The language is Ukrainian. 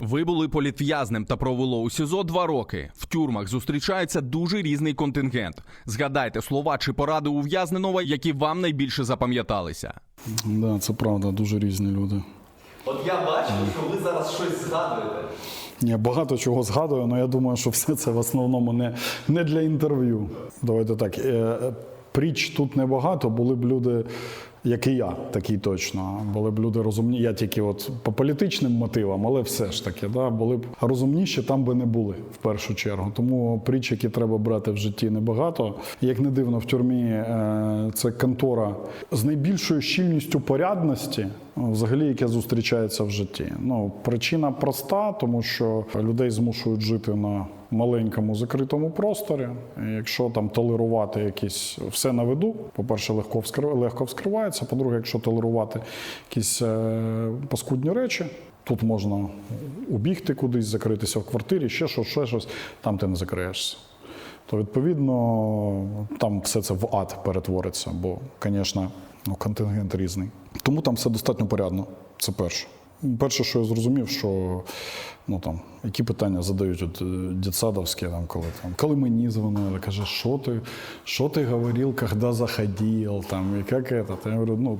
Ви були політв'язнем та провело у СІЗО два роки. В тюрмах зустрічається дуже різний контингент. Згадайте слова чи поради ув'язненого, які вам найбільше запам'яталися. Да, це правда, дуже різні люди. От я бачу, що ви зараз щось згадуєте. Я багато чого згадую, але я думаю, що все це в основному не, не для інтерв'ю. Давайте так. е, Пріч тут небагато, були б люди, як і я, такі точно. Були б люди розумні. Я тільки от по політичним мотивам, але все ж таки, да, були б розумніші, там би не були в першу чергу. Тому притч, які треба брати в житті, небагато. Як не дивно, в тюрмі е, це контора з найбільшою щільністю порядності, взагалі, яке зустрічається в житті. Ну, причина проста, тому що людей змушують жити на маленькому закритому просторі. Якщо там толерувати якісь все на виду, по-перше, легко вскрив, легко вскривається. По-друге, якщо толерувати якісь е, паскудні речі. Тут можна убігти кудись, закритися в квартирі, ще щось, ще щось, там ти не закриєшся. То відповідно там все це в ад перетвориться, бо, звісно, ну, контингент різний. Тому там все достатньо порядно. Це перше. Перше, що я зрозумів, що ну там які питання задають от е, дитсадовські, там, коли там, коли мені дзвонили, каже, що ти, що ти говорив, коли заходив, там, і як це? Я говорю, ну